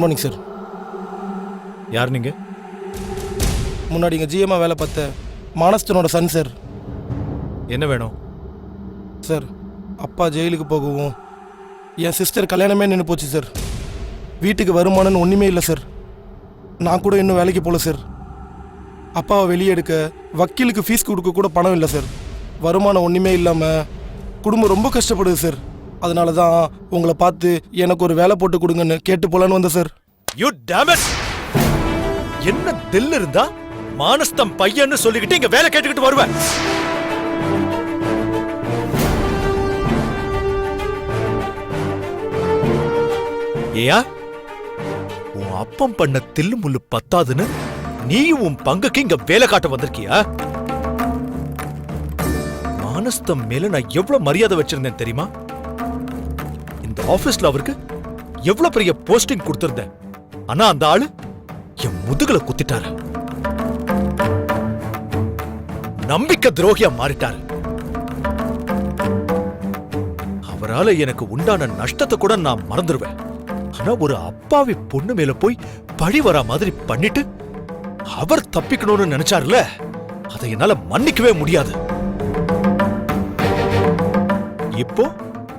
Good morning sir யார் நீங்க? முன்னாடி இங்கே ஜிஎம்மா வேலை பார்த்த மானஸ்தனோட சன் சார் என்ன வேணும்? சார் அப்பா ஜெயிலுக்கு போகவும் என் சிஸ்டர் கல்யாணமே நின்று போச்சு சார் வீட்டுக்கு வருமானம்னு ஒன்றுமே இல்லை சார் நான் கூட இன்னும் வேலைக்கு போகல சார் அப்பாவை வெளியே எடுக்க வக்கீலுக்கு ஃபீஸ் கொடுக்க கூட பணம் இல்லை சார் வருமானம் ஒன்றுமே இல்லாமல் குடும்பம் ரொம்ப கஷ்டப்படுது சார் அதனால தான் உங்களை பார்த்து எனக்கு ஒரு வேலை போட்டு கொடுங்கன்னு கேட்டு போலான்னு வந்தேன் சார். யூ டேமட் என்ன தில் இருந்தா மானஸ்தம் பையன்னு சொல்லிக்கிட்டு இங்க வேலை கேட்டுக்கிட்டு வருவேன் ஏயா உன் அப்பம் பண்ண தில்லு முள்ளு பத்தாதுன்னு நீயும் உன் பங்குக்கு இங்க வேலை காட்ட வந்திருக்கியா? மானஸ்தம் மேல நான் எவ்வளவு மரியாதை வச்சிருந்தேன் தெரியுமா? இந்த ஆபீஸ்ல அவருக்கு எவ்வளவு பெரிய போஸ்டிங் கொடுத்திருந்தேன். ஆனா அந்த ஆளு என் முதுகுல குத்திட்டாரு. நம்பிக்கை துரோகியா மாறிட்டாரு. அவரால எனக்கு உண்டான நஷ்டத்தை கூட நான் மறந்துடுவேன் ஆனா ஒரு அப்பாவி பொண்ணு மேல போய் பழி வரா மாதிரி பண்ணிட்டு அவர் தப்பிக்கணும்னு நினைச்சாருல அதை என்னால மன்னிக்கவே முடியாது. இப்போ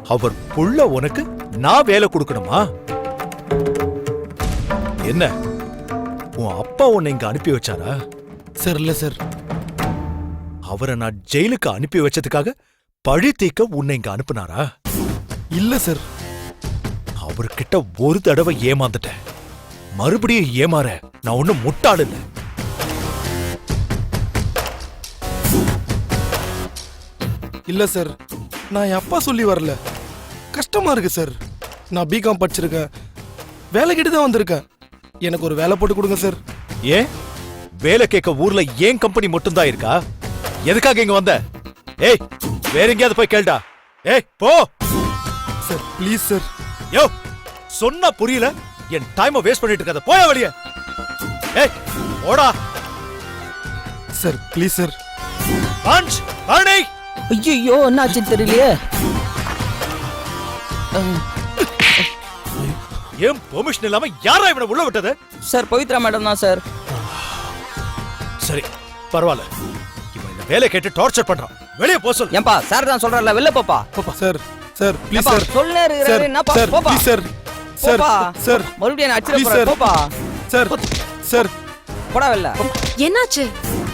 அவர் புள்ள உனக்கு நான் வேலை கொடுக்கணுமா? என்ன? உன் அப்பா உன்னை இங்க அனுப்பி வச்சாரா? சார் இல்லை சார். அவரை நான் ஜெயிலுக்கு அனுப்பி வச்சதுக்காக பழி தீக்க உன்னை இங்க அனுப்புனாரா? இல்லை சார். அவர்கிட்ட ஒரு தடவை ஏமாந்துட்டேன். மறுபடியும் ஏமாற நான் ஒண்ணும் முட்டாள் இல்ல. இல்லை சார். நான் என் அப்பா சொல்லி வரல. கஷ்டமா இருக்கு சார் நான் பிகாம் படிச்சிருக்கேன். வேலை கிட்ட தான் வந்திருக்கேன். எனக்கு ஒரு வேலை போட்டு கொடுங்க சார் ஏன்? வேலை கேட்க ஊர்ல ஏன் கம்பெனி மட்டும்தான் இருக்கா? எதுக்காக இங்க வந்த? ஏய் வேற எங்கேயாவது போய் கேளுடா. ஏய் போ. சார் ப்ளீஸ் சார் யோ சொன்னா புரியல. என் டைமை வேஸ்ட் பண்ணிட்டு இருக்காத. போயா வெளிய. ஏய் ஓடா sir please sir punch Palani ஐயோ என்னாச்சுன்னு தெரியலையே. ஏன் பெர்மிஷன் இல்லாம யாரா இவனை உள்ள விட்டது? சார் பவித்ரா மேடம் தான் சார். சரி பரவாயில்ல. இவன் இந்த வேலை கேட்டு டார்ச்சர் பண்றான். வெளியே போ சொல்லு. ஏன்பா சார் தான் சொல்றல வெளில போப்பா. Sir sir please sir. சொல்லே இருக்கிறாரு, சார் என்னப்பா, சார் போப்பா. Please sir. சார் போப்பா. சார். மறுபடியும் என்ன அடிச்சிட ப்ளீஸ் போறாரு, சார். போப்பா. Sir sir. போடா வெளில. என்னாச்சு?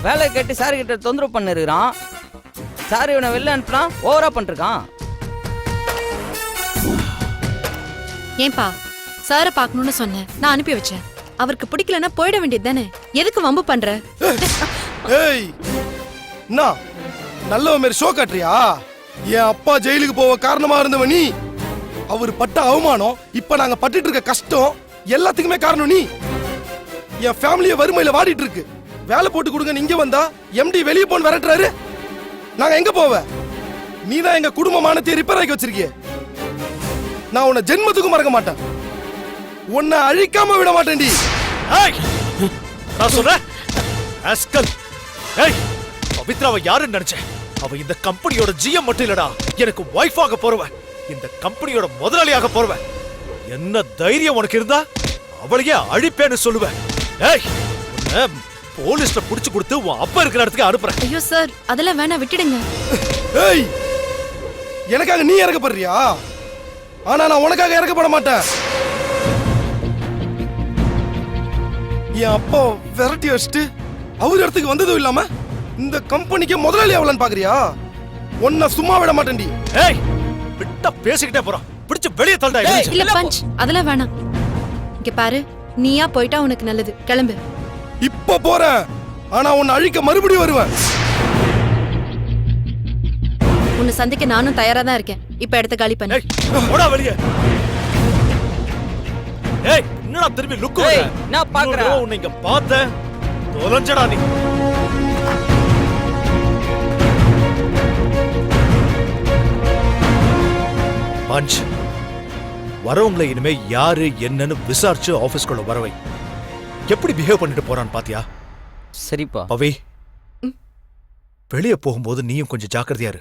வேலை கேட்டு சார் கிட்ட தொந்தரவு பண்ணிருக்கான் சார் இவனை வெளில அனுப்புனா ஓவரா பண்ணிருக்கான். ஏன்பா சாரை பார்க்கணும்னு சொன்னேன் நான் அனுப்பி வச்சேன். அவருக்கு பிடிக்கலன்னா போயிட வேண்டியது தானே? எதுக்கு வம்பு பண்ற? ஏய் என்ன? நல்லவ மாரி ஷோ காட்டுறியா? என் அப்பா ஜெயிலுக்கு போக காரணமா இருந்தவ நீ. அவர் பட்ட அவமானம் இப்ப நாங்க பட்டுட்டு இருக்க கஷ்டம் எல்லாத்துக்குமே காரணம் நீ. என் ஃபேமிலிய வறுமையில வாடிட்டு இருக்கு. வேலை போட்டு கொடுங்க இங்க வந்தா எம்டி வெளியே போன்னு விரட்டுறாரு. நாங்க எங்க போவ? நீ தான் எங்க குடும்ப மானத்தை ரிப்பேர் ஆக்கி வச்சிருக்கிய. நான் உன்னை ஜென்மத்துக்கும் மறக்க மாட்டேன். உன்னை அழிக்காம விட மாட்டேன்டி. ஏய்! நான் சொல்றேன்? அஸ்கல். ஏய் பவித்ராவை யாருன்னு நினைச்சேன்? அவ இந்த கம்பெனியோட ஜிஎம் மட்டும் இல்லடா. எனக்கு வைஃப் ஆக போறவ இந்த கம்பெனியோட முதலாளியாக போறவ என்ன தைரியம் உனக்கு இருந்தா? அவளையே அழிப்பேன்னு சொல்லுவேன். ஏய் உன்னை போலீஸ்ல புடிச்சு கொடுத்து உன் அப்பா இருக்கிற இடத்துக்கு அனுப்புறேன். ஐயோ சார் அதெல்லாம் வேணா விட்டுடுங்க. ஏய் எனக்காக நீ இறக்கப்படுறியா? ஆனா நான் உனக்காக இறக்கப்பட மாட்டேன். என் அப்பா விரட்டி வச்சுட்டு அவர் இடத்துக்கு வந்ததும் இல்லாம இந்த கம்பெனிக்கு முதலாளி அவளன்னு பாக்குறியா? உன்னை சும்மா விட மாட்டேன்டி. ஏய் விட்டா பேசிக்கிட்டே போறான். பிடிச்சு வெளியே தள்ளடா. இல்ல பஞ்ச். அதெல்லாம் வேணாம். இங்க பாரு நீயா போயிட்டா உனக்கு நல்லது. கிளம்பு. இப்ப போறேன். ஆனா உன்னை அழிக்க மறுபடியும் வருவேன். உன்னை சந்திக்க நானும் தயாரா தான் இருக்கேன். இப்ப இடத்த காலி பண்ணு. போடா வெளியே. ஏய் என்னடா திரும்பி லுக்கு ஏய், நான் பார்க்கறேன். உன்னை இங்க பார்த்தேன். தொலைஞ்சடா நீ. பஞ்ச் வரவங்களை இனிமே யாரு என்னன்னு விசாரிச்சு ஆபீஸ்க்குள்ள வரவை எப்படி பிஹேவ் பண்ணிட்டு போறான்னு பாத்தியா? சரிப்பா. பவி வெளியே போகும்போது நீயும் கொஞ்சம் ஜாக்கிரதையா இரு.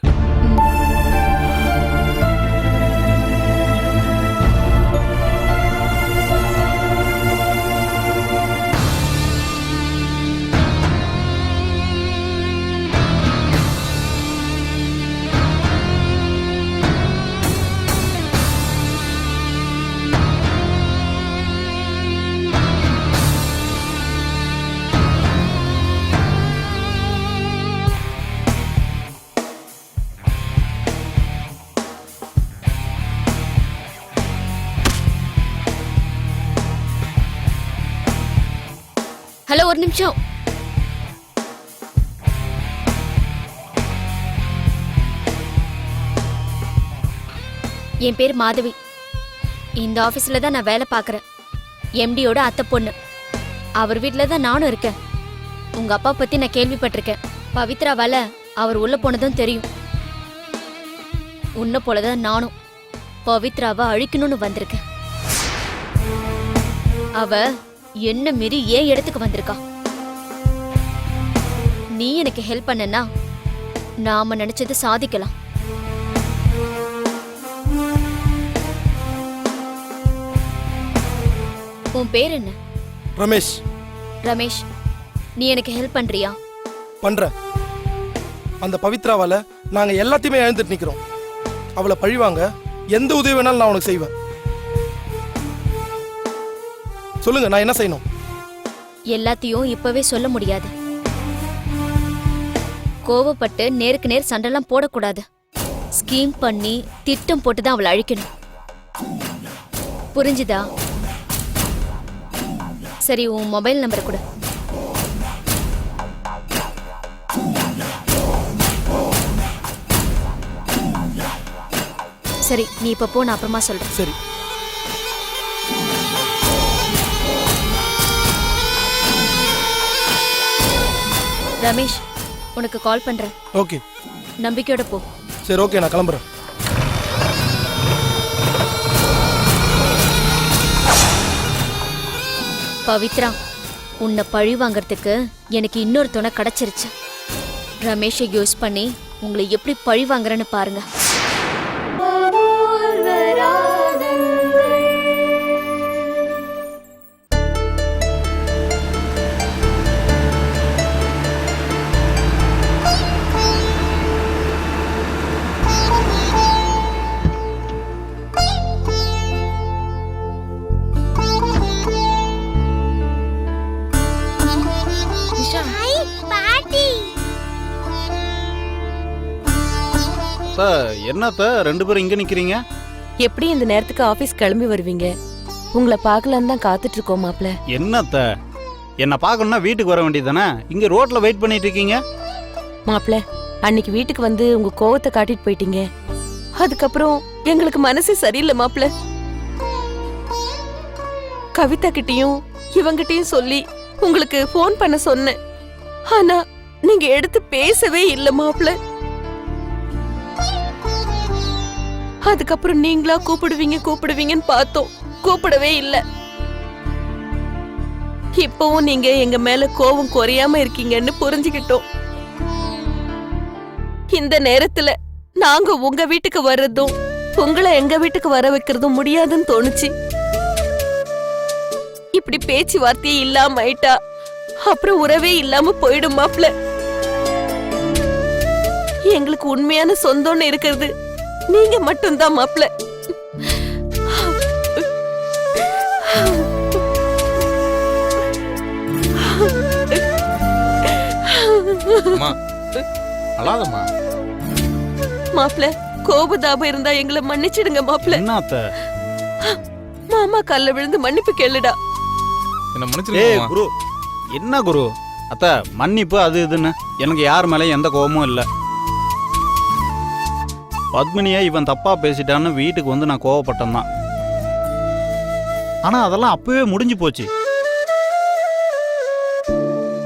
ஹலோ ஒரு நிமிஷம். என் பேர் மாதவி. இந்த ஆஃபீஸில் தான் நான் வேலை பார்க்குறேன். எம்டியோட அத்தை பொண்ணு. அவர் வீட்டில் தான் நானும் இருக்கேன். உங்கள் அப்பா பற்றி நான் கேள்விப்பட்டிருக்கேன். பவித்ராவால அவர் உள்ளே போனதும் தெரியும். உன்ன போலதான் நானும் பவித்ராவை அழிக்கணும்னு வந்திருக்கேன். அவ என்ன மீறி ஏன் இடத்துக்கு வந்திருக்கா? நீ எனக்கு ஹெல்ப் பண்ணனா நாம நினைச்சது சாதிக்கலாம். உன் பேர் என்ன? ரமேஷ். ரமேஷ் நீ எனக்கு ஹெல்ப் பண்றியா? பண்றேன். அந்த பவித்ராவால நாங்க எல்லாத்தையுமே இழந்துட்டு நிக்கிறோம். அவளை பழிவாங்க எந்த உதவி வேணாலும் நான் உனக்கு செய்வேன். சொல்லுங்க நான் என்ன செய்யணும்? எல்லாத்தையும் இப்பவே சொல்ல முடியாது. கோவப்பட்டு நேருக்கு நேர் சண்டைலாம் போடக்கூடாது. ஸ்கீம் பண்ணி திட்டம் போட்டு தான் அவளை அழிக்கணும். புரிஞ்சுதா? சரி உன் மொபைல் நம்பர் கொடு. சரி நீ இப்ப போ நான் அப்புறமா சொல்றேன். சரி. ரமேஷ் உனக்கு கால் பண்றேன். ஓகே நம்பிக்கையோட போ. சரி ஓகே நான் கிளம்புறேன். பவித்ரா உன்னை பழி வாங்கறதுக்கு எனக்கு இன்னொரு துணை கிடைச்சிருச்சு. ரமேஷை யூஸ் பண்ணி உங்களை எப்படி பழி வாங்குறேன்னு பாருங்க. என்னத்த ரெண்டு பேரும் இங்க நிக்கிறீங்க? எப்படி இந்த நேரத்துக்கு ஆபீஸ் கிளம்பி வருவீங்க? உங்களை பார்க்கலான்னு தான் காத்துட்டு இருக்கோம் மாப்ள என்னத்த என்ன பார்க்கணும்னா வீட்டுக்கு வர வேண்டியதானே இங்க ரோட்ல வெயிட் பண்ணிட்டு இருக்கீங்க? மாப்ள அன்னைக்கு வீட்டுக்கு வந்து உங்க கோவத்தை காட்டிட்டு போயிட்டீங்க. அதுக்கப்புறம் எங்களுக்கு மனசு சரியில்லை மாப்ள கவிதா கிட்டயும் இவங்கிட்டயும் சொல்லி உங்களுக்கு ஃபோன் பண்ண சொன்னேன். ஆனா நீங்க எடுத்து பேசவே இல்ல மாப்ள அதுக்கப்புறம் நீங்களா கூப்பிடுவீங்க கூப்பிடுவீங்கன்னு பார்த்தோம். கூப்பிடவே இல்லை. இப்பவும் நீங்க எங்க மேல கோவம் குறையாம இருக்கீங்கன்னு புரிஞ்சுக்கிட்டோம். இந்த நேரத்துல நாங்க உங்க வீட்டுக்கு வர்றதும் உங்களை எங்க வீட்டுக்கு வர வைக்கிறதும் முடியாதுன்னு தோணுச்சு. இப்படி பேச்சுவார்த்தையே இல்லாம ஆயிட்டா அப்புறம் உறவே இல்லாம போயிடும் மாப்ள. எங்களுக்கு உண்மையான சொந்தம்னு இருக்கிறது. நீங்க மட்டும்தான் மாப்ள அம்மா அழாதம்மா. மாப்ள கோபதாபம் இருந்தா எங்களை மன்னிச்சிடுங்க மாப்ள என்னத்த? மாமா கல்ல விழுந்து மன்னிப்பு கேளுடா. என்ன ஏய் குரு என்ன குரு? அத்த மன்னிப்பு அது இதுன்னு. எனக்கு யார் மேலயும் எந்த கோபமும் இல்ல. பத்மினியை இவன் தப்பாக பேசிட்டான்னு வீட்டுக்கு வந்து நான் கோவப்பட்டேன் தான். ஆனால் அதெல்லாம் அப்பவே முடிஞ்சு போச்சு.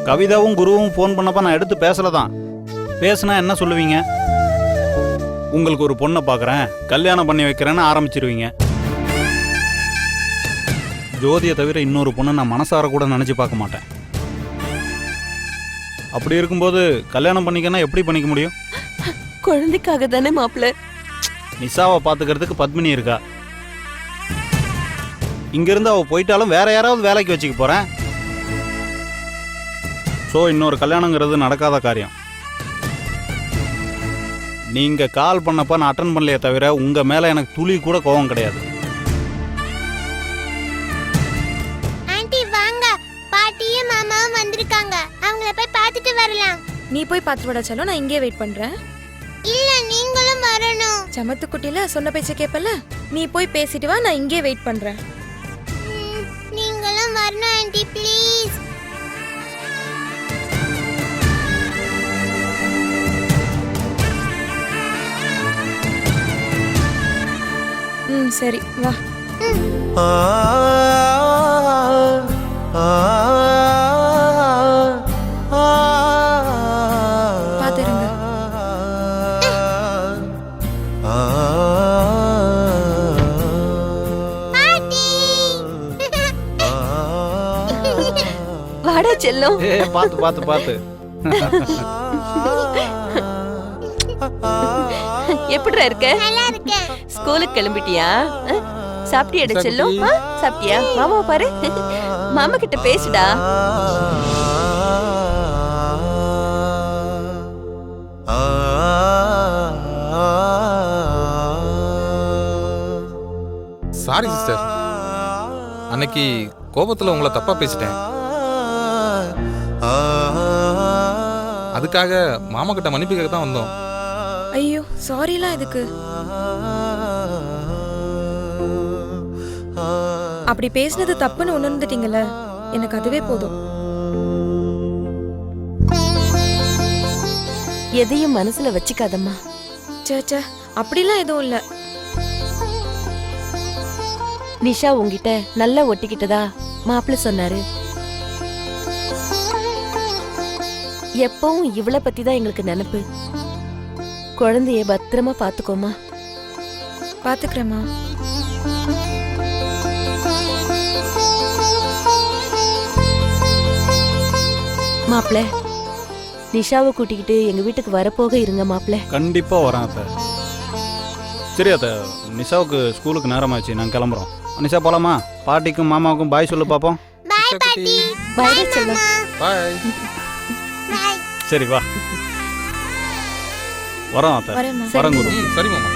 கவிதாவும் குருவும் ஃபோன் பண்ணப்ப நான் எடுத்து பேசல தான். பேசுனா என்ன சொல்லுவீங்க? உங்களுக்கு ஒரு பொண்ணை பார்க்குறேன் கல்யாணம் பண்ணி வைக்கிறேன்னு ஆரம்பிச்சிருவீங்க. ஜோதியை தவிர இன்னொரு பொண்ணை நான் மனசார கூட நினச்சி பார்க்க மாட்டேன். அப்படி இருக்கும்போது கல்யாணம் பண்ணிக்கன்னா எப்படி பண்ணிக்க முடியும்? குழந்தைக்காக தானே மாப்ள நிசாவை பார்த்துக்கிறதுக்கு பத்மினி இருக்கா? இங்கிருந்து அவள் போயிட்டாலும் வேற யாராவது வேலைக்கு வச்சுக்க போகிறேன் ஸோ இன்னொரு கல்யாணங்கிறது நடக்காத காரியம். நீங்கள் கால் பண்ணப்ப நான் அட்டன் பண்ணலையே தவிர உங்கள் மேலே எனக்கு துளி கூட கோபம் கிடையாது. ஆண்டி வாங்க. பாட்டியும் மாமாவும் வந்திருக்காங்க. அவங்கள போய் பார்த்துட்டு வரலாம். நீ போய் பார்த்து விட சொல்லும். நான் இங்கே வெயிட் பண்றேன். நீங்களும் சமத்துக்குட்டில சொன்ன பேச்ச கேப்பல நீ போய் பேசிட்டு வா நான் இங்கே வெயிட் பண்றேன். நீங்களும் வரணும் ஆண்டி ப்ளீஸ் ம் சரி வா. ஆ ஆ. செல்லம். ஏ பார்த்து பார்த்து பார்த்து எப்படிடா இருக்க? நல்லா இருக்கேன். ஸ்கூலுக்கு கிளம்பிட்டியா? அஹ், சாப்பிட்டியாடா செல்லம்? சாப்பிட்டியா? மாமா பாரு. மாமா கிட்ட பேசுடா. சாரி சிஸ்டர் அன்னைக்கு கோபத்துல உங்களை தப்பா பேசிட்டேன். அதுக்காக மாமா கிட்ட மன்னிப்பு கேட்க தான் வந்தோம். ஐயோ சாரிலாம் எதுக்கு அப்படி பேசினது தப்புன்னு உணர்ந்துட்டீங்கல்ல? எனக்கு அதுவே போதும். எதையும் மனசுல வச்சுக்காதம்மா. ச்சே ச்சே அப்படிலாம் எதுவும் இல்ல. நிஷா உன்கிட்ட நல்லா ஒட்டிக்கிட்டதா மாப்பிள்ள சொன்னாரு. எப்பவும் இவள பத்தி தான் எங்களுக்கு நினைப்பு. குழந்தைய பத்திரமா பாத்துக்கோமா பாத்துக்கிறேம்மா மாப்பிள்ள நிஷாவை கூட்டிக்கிட்டு எங்க வீட்டுக்கு வரப்போக இருங்க மாப்பிள்ள கண்டிப்பாக வரேன் அத்தை. சரி அத்தை நிஷாவுக்கு ஸ்கூலுக்கு நேரமாச்சு நாங்கள் கிளம்புறோம். நிஷா போலாமா? பாட்டிக்கும் மாமாவுக்கும் பாய் சொல்லு பார்ப்போம் பாய் பாட்டி. பாய் பாய் சரி வா. வரோம் அத்தை வரேம்மா. வரேன் குரு. சரி மாமா.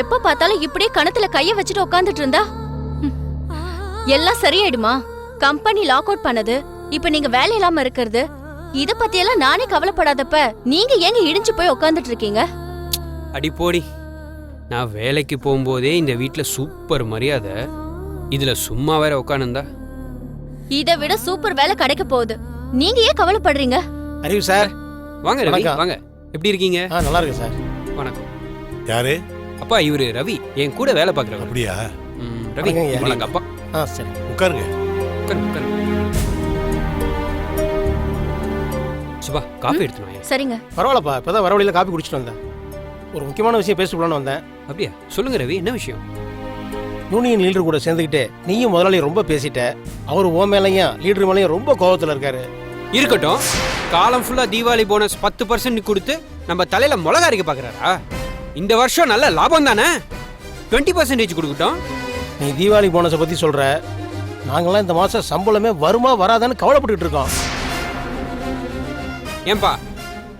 எப்ப பார்த்தாலும் இப்படியே கணத்துல கைய வச்சுட்டு உட்காந்துட்டு இருந்தா. எல்லாம் சரியாயிடுமா? கம்பெனி லாக் அவுட் பண்ணது இப்ப நீங்க வேலை இல்லாம இருக்கிறது இத பத்தி எல்லாம் நானே கவலைப்படாதப்ப நீங்க ஏங்க இடிஞ்சு போய் உட்காந்துட்டு இருக்கீங்க? அடி போடி. நான் வேலைக்கு போகும்போதே இந்த வீட்டில் சூப்பர் மரியாதை. இதில் சும்மா வேற உட்காந்துருந்தா இதை விட சூப்பர் வேலை கிடைக்க போகுது. நீங்க ஏன் கவலைப்படுறீங்க? அறிவு சார் வாங்க ரவி வணக்கம். வாங்க. எப்படி இருக்கீங்க? ஆ நல்லா இருக்கு சார். வணக்கம். யாரு? அப்பா இவரு ரவி. என் கூட வேலை பார்க்குறவர். அப்படியா? ரவி வணக்கம் அப்பா. ஆ சரி. உட்காருங்க. உட்காரு உட்காரு. சுபா காஃபி எடுத்துனோம் சரிங்க. பரவாயில்லப்பா இப்பதான் வர வழியில காப்பி குடிச்சிட்டு வந்தேன். ஒரு முக்கியமான விஷயம் பேசக்கூடாதுன்னு வந்தேன். அப்படியா? சொல்லுங்க ரவி என்ன விஷயம்? யூனியன் லீடர் கூட சேர்ந்துக்கிட்டு நீயும் முதலாளி ரொம்ப பேசிட்ட. அவர் ஓ மேலையும் லீடர் மேலையும் ரொம்ப கோவத்துல இருக்காரு. இருக்கட்டும். காலம் ஃபுல்லாக தீபாவளி போனஸ் பத்து பர்சன்ட் கொடுத்து நம்ம தலையில் மிளகா அரைக்க பார்க்குறாரா? இந்த வருஷம் நல்ல லாபம் தானே? டுவெண்ட்டி பர்சன்டேஜ் கொடுக்கட்டும். நீ தீபாவளி போனஸை பத்தி சொல்ற. நாங்களாம் இந்த மாசம் சம்பளமே வருமா வராதான்னு கவலைப்பட்டுட்டு இருக்கோம். ஏன்பா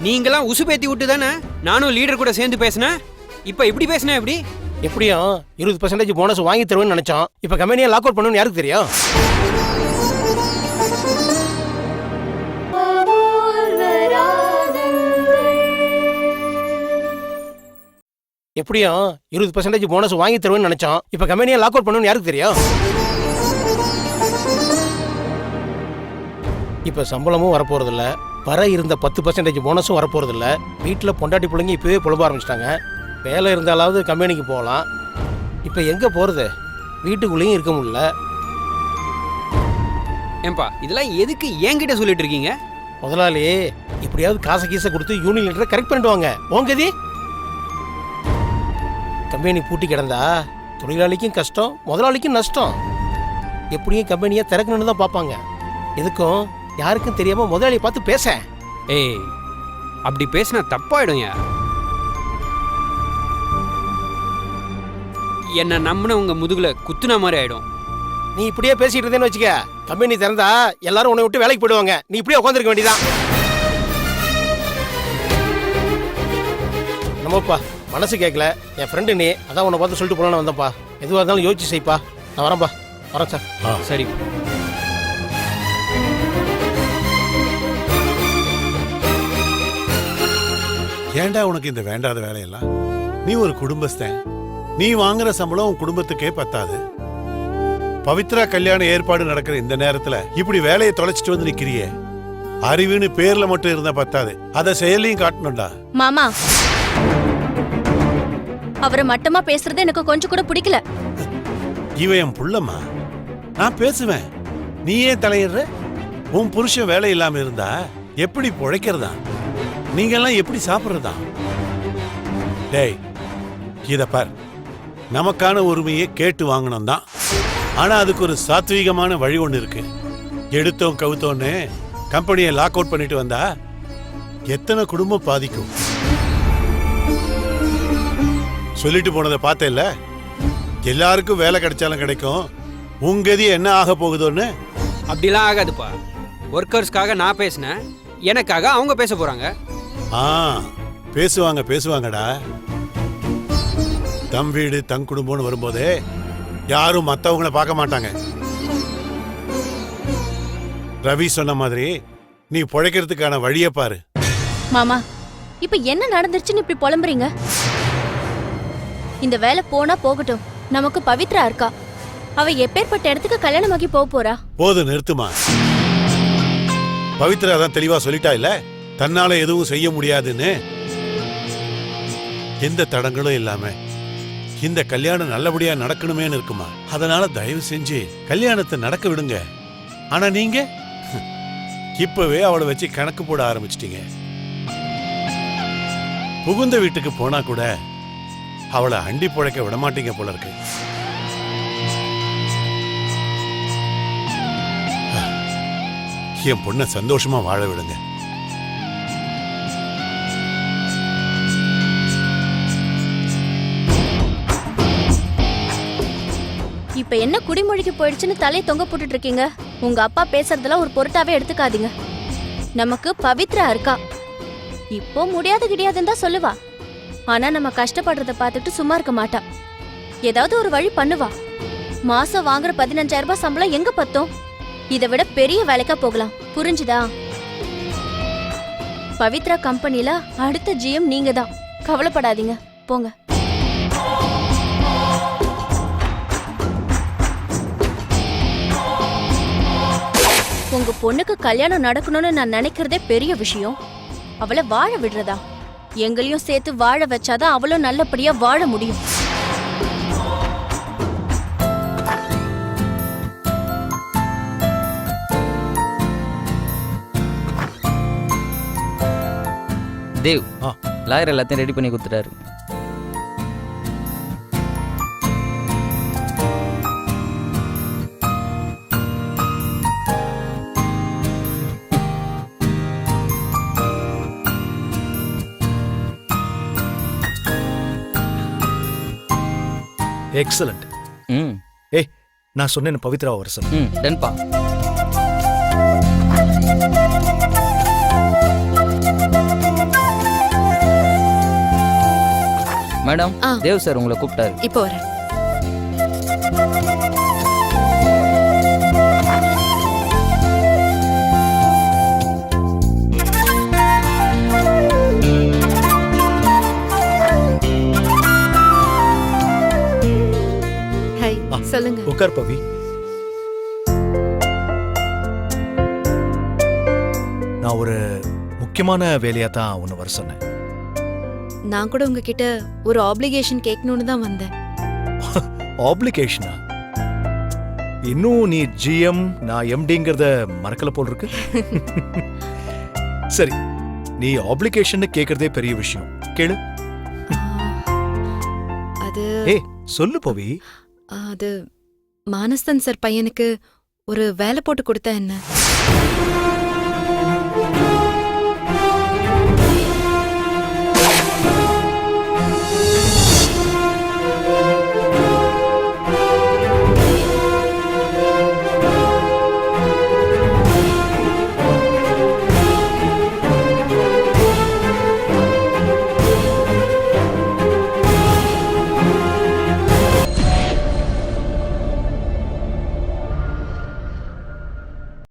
நீங்களாம் உசுபேத்தி விட்டு தானே? நானும் லீடர் கூட சேர்ந்து பேசினேன். இப்போ இப்படி பேசினேன் எப்படி? எப்படியும் இருபது பர்சன்டேஜ் போனஸ் வாங்கி தருவேன்னு நினைச்சோம் இப்போ கம்பெனியை லாக் அவுட் பண்ணுன்னு யாருக்கு தெரியும்? எப்படியும் இருபது பர்சன்டேஜ் போனஸ் வாங்கி தருவேன்னு நினைச்சோம் இப்போ கம்பெனியை லாக் அவுட் பண்ணுன்னு யாருக்கு தெரியும்? இப்போ சம்பளமும் வரப்போறதில்ல. வர இருந்த பத்து பர்சன்டேஜ் போனஸும் வரப்போறதில்ல. வீட்டில் பொண்டாட்டி பிள்ளைங்க இப்போவே புலம்ப ஆரம்பிச்சிட்டாங்க. வேலை இருந்தாலாவது கம்பெனிக்கு போகலாம். இப்போ எங்கே போகிறது வீட்டுக்குள்ளேயும் இருக்க முடியல. ஏன்பா இதெல்லாம் எதுக்கு என்கிட்ட சொல்லிட்டு இருக்கீங்க? முதலாளி எப்படியாவது காசை கீசை கொடுத்து யூனியன் கரெக்ட் பண்ணிட்டு வாங்க. உங்கதி கம்பெனி பூட்டி கிடந்தா தொழிலாளிக்கும் கஷ்டம் முதலாளிக்கும் நஷ்டம். எப்படியும் கம்பெனியை திறக்கணும்னு தான் பார்ப்பாங்க. எதுக்கும்? யாருக்கும் தெரியாம முதலாளியை பார்த்து பேச. ஏய் அப்படி பேசினா தப்பாயிடும் யா என்ன நம்பின உங்க முதுகுல குத்துன மாதிரி ஆயிடும். நீ இப்படியே பேசிட்டு இருந்தேன்னு வச்சுக்க கம்பெனி திறந்தா எல்லாரும் உன்னை விட்டு வேலைக்கு போயிடுவாங்க. நீ இப்படியே உட்காந்துருக்க வேண்டியதான் நம்மப்பா மனசு கேட்கல என் ஃப்ரெண்டு நீ அதான் உன்னை பார்த்து சொல்லிட்டு போலான்னு வந்தேன்ப்பா. எதுவாக இருந்தாலும் யோசிச்சு செய்ப்பா. நான் வரேன்ப்பா. வரேன் சார். சரி. ஏன்டா உனக்கு இந்த வேண்டாத வேலையெல்லாம்? நீ ஒரு குடும்பஸ்தன். நீ வாங்குற சம்பளம் உன் குடும்பத்துக்கே பத்தாது. பவித்ரா கல்யாண ஏற்பாடு நடக்கிற இந்த நேரத்துல இப்படி வேலையை தொலைச்சிட்டு வந்து நிக்கிறியே. அறிவுன்னு பேர்ல மட்டும் இருந்தா பத்தாது. அத செயலையும் காட்டணும்டா. மாமா. அவரை மட்டமா பேசுறது எனக்கு கொஞ்சம் கூட பிடிக்கல. இவ என் புள்ளம்மா. நான் பேசுவேன். நீ ஏன் தலையிடுற? உன் புருஷன் வேலை இல்லாம இருந்தா எப்படி பொழைக்கிறதா? நீங்கெல்லாம் எப்படி சாப்பிடுறதா? டேய் இத பார். நமக்கான உரிமையை கேட்டு வாங்கணும் தான். ஆனா அதுக்கு ஒரு சாத்வீகமான வழி ஒண்ணு இருக்கு. எடுத்தோம் கவுத்தோன்னு கம்பெனியை லாக் அவுட் பண்ணிட்டு வந்தா எத்தனை குடும்பம் பாதிக்கும். சொல்லிட்டு போனதை பார்த்தேல்ல எல்லாருக்கும் வேலை கிடைச்சாலும் கிடைக்கும். உங்கதி என்ன ஆக போகுதோன்னு? அப்படிலாம் ஆகாதுப்பா. ஒர்க்கர்ஸ்க்காக நான் பேசினேன். எனக்காக அவங்க பேச போறாங்க. ஆ பேசுவாங்க பேசுவாங்கடா. தம் வீடு தம் குடும்பம்னு வரும்போதே யாரும் மத்தவங்கள பார்க்க மாட்டாங்க. ரவி சொன்ன மாதிரி நீ பொழைக்கிறதுக்கான வழியை பாரு. மாமா இப்ப என்ன நடந்துருச்சுன்னு இப்படி புலம்புறீங்க? இந்த வேலை போனா போகட்டும். நமக்கு பவித்ரா இருக்கா. அவ எப்பேற்பட்ட இடத்துக்கு கல்யாணமாகி போக போறா? போதும் நிறுத்துமா? பவித்ரா தான் தெளிவா சொல்லிட்டா இல்ல? தன்னால எதுவும் செய்ய முடியாதுன்னு? எந்த தடங்களும் இல்லாம. இந்த கல்யாணம் நல்லபடியா நடக்கணுமேன்னு இருக்குமா? அதனால தயவு செஞ்சு கல்யாணத்தை நடக்க விடுங்க. ஆனா நீங்க? இப்பவே அவளை வச்சு கணக்கு போட ஆரம்பிச்சிட்டீங்க. புகுந்த வீட்டுக்கு போனா கூட அவளை அண்டி புழைக்க விடமாட்டீங்க போல இருக்கு. என் பொண்ணை சந்தோஷமா வாழ விடுங்க. இப்ப என்ன குடிமொழிக்கு போயிடுச்சுன்னு தலையை தொங்க போட்டுட்டு இருக்கீங்க? உங்க அப்பா பேசுறதெல்லாம் ஒரு பொருட்டாவே எடுத்துக்காதீங்க. நமக்கு பவித்ரா இருக்கா. இப்போ முடியாது கிடையாதுன்னு தான் சொல்லுவா. ஆனா நம்ம கஷ்டப்படுறத பார்த்துட்டு சும்மா இருக்க மாட்டா. ஏதாவது ஒரு வழி பண்ணுவா. மாசம் வாங்குற பதினஞ்சாயிரம் ரூபாய் சம்பளம் எங்க பத்தும்? இதை விட பெரிய வேலைக்கா போகலாம். புரிஞ்சுதா? பவித்ரா கம்பெனில அடுத்த ஜிஎம் நீங்க தான் கவலைப்படாதீங்க. போங்க. உங்க பொண்ணுக்கு கல்யாணம் நடக்கணும்னு நான் நினைக்கிறதே பெரிய விஷயம். அவளை வாழ விடுறதா? எங்களையும் சேர்த்து வாழ வச்சாதான் அவளும் நல்லபடியா வாழ முடியும். தேவ் லாயர் எல்லாத்தையும் ரெடி பண்ணி கொடுத்துட்டாரு. எக்ஸலண்ட் ம். ஏய் நான் சொன்னேன் பவித்ரா வர சொல்லு. ம் டன்பா மேடம். தேவ் சார் உங்களை கூப்பிட்டாரு. இப்போ வரேன். உட்கார் பவி நான் ஒரு முக்கியமான வேலையா தான் உன்னை வர சொன்னேன் நான் கூட உங்ககிட்ட ஒரு ஆப்ளிகேஷன் கேட்கணும்னு தான் வந்தேன் ஆப்ளிகேஷனா இன்னும் நீ ஜிஎம் நான் எம்டிங்கிறத மறக்கல போல் இருக்கு சரி நீ ஆப்ளிகேஷன் கேக்குறதே பெரிய விஷயம் கேளு அது ஏய் சொல்லு பவி அது மானஸ்தன் சார் பையனுக்கு ஒரு வேலை போட்டு கொடுத்தா என்ன?